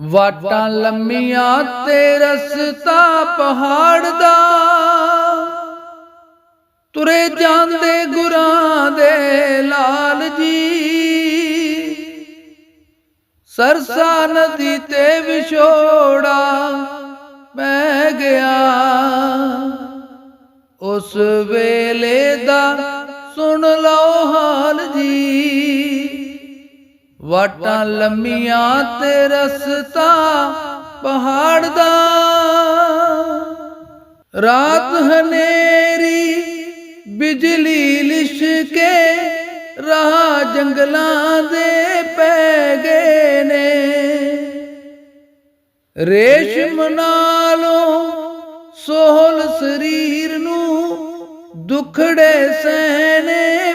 ਵਾਟਾਂ ਲੰਮੀਆਂ ਤੇ ਰਸਤਾ ਪਹਾੜ ਦਾ। ਤੁਰੇ ਜਾਂਦੇ ਗੁਰਾਂ ਦੇ ਲਾਲ ਜੀ। ਸਰਸਾ ਨਦੀ ਤੇ ਵਿਛੋੜਾ ਪੈ ਗਿਆ। ਉਸ ਵੇਲੇ ਦਾ ਵਾਟਾਂ ਲੰਮੀਆਂ ਤੇ ਰਸਤਾ ਪਹਾੜ ਦਾ। ਰਾਤ ਹਨੇਰੀ, ਬਿਜਲੀ ਲਿਸ਼ਕੇ ਰਾਹ ਜੰਗਲਾਂ ਦੇ ਪੈ ਗਏ ਨੇ। ਰੇਸ਼ਮ ਨਾਲੋਂ ਸੋਹਲ ਸਰੀਰ ਨੂੰ ਦੁਖੜੇ ਸਹਿਣੇ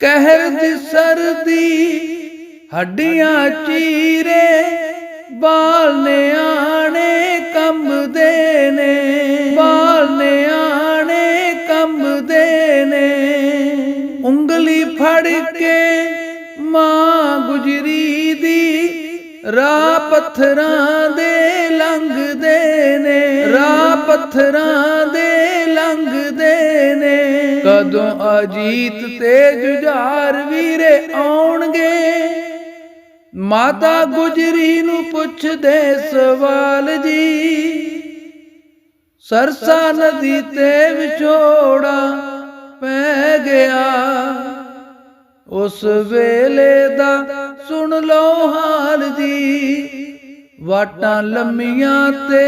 ਕਹਿਰ ਦੀ ਸਰਦੀ, ਹੱਡੀਆਂ ਚੀਰੇ ਬਾਲ ਨਿਆਣੇ ਕੰਬਦੇ ਨੇ ਬਾਲ ਨਿਆਣੇ ਕੰਬਦੇ ਨੇ। ਉਂਗਲੀ ਫੜ ਕੇ ਮਾਂ ਗੁਜਰੀ ਦੀ ਰਾਹ ਪੱਥਰਾਂ ਦੇ ਲੰਘਦੇ ਨੇ, ਰਾਹ ਪੱਥਰਾਂ ਦੇ ਕਦੋਂ ਅਜੀਤ ਤੇ ਜੁਝਾਰ ਵੀਰੇ ਆਉਣਗੇ, ਮਾਤਾ ਗੁਜਰੀ ਨੂੰ ਪੁੱਛਦੇ ਸਵਾਲ ਜੀ, ਸਰਸਾ ਨਦੀ ਤੇ ਵਿਛੋੜਾ ਪੈ ਗਿਆ। ਉਸ ਵੇਲੇ ਦਾ ਸੁਣ ਲਓ ਹਾਲ ਜੀ, ਵਾਟਾਂ ਲੰਮੀਆਂ ਤੇ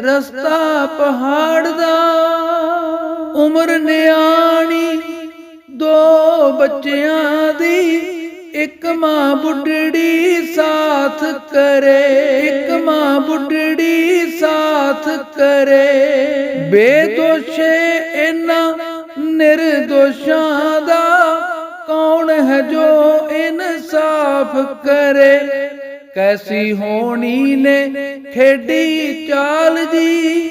ਰਸਤਾ ਪਹਾੜ ਦਾ। ਉਮਰ ਨਿਆਣੀ, ਦੋ ਬੱਚਿਆਂ ਦੀ, ਇੱਕ ਮਾਂ ਬੁੱਢੜੀ ਸਾਥ ਕਰੇ, ਇੱਕ ਮਾਂ ਬੁੱਢੜੀ ਸਾਥ ਕਰੇ। ਬੇਦੋਸ਼ੇ ਇਹਨਾਂ ਨਿਰਦੋਸ਼ਾਂ ਦਾ, ਕੌਣ ਹੈ ਜੋ ਇਨਸਾਫ ਕਰੇ? ਕੈਸੀ ਹੋਣੀ ਨੇ ਖੇਡੀ ਚਾਲ ਜੀ?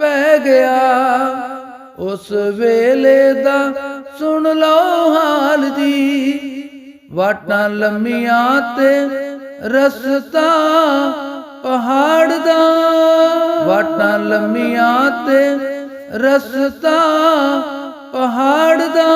ਪੈ ਗਿਆ। ਉਸ ਵੇਲੇ ਦਾ ਸੁਣ ਲਓ ਹਾਲ ਦੀ ਵਾਟਾਂ ਲੰਮੀਆਂ ਤੇ ਰਸਤਾ ਪਹਾੜ ਦਾ। ਵਾਟਾਂ ਲੰਮੀਆਂ ਤੇ ਰਸਤਾ ਪਹਾੜ ਦਾ।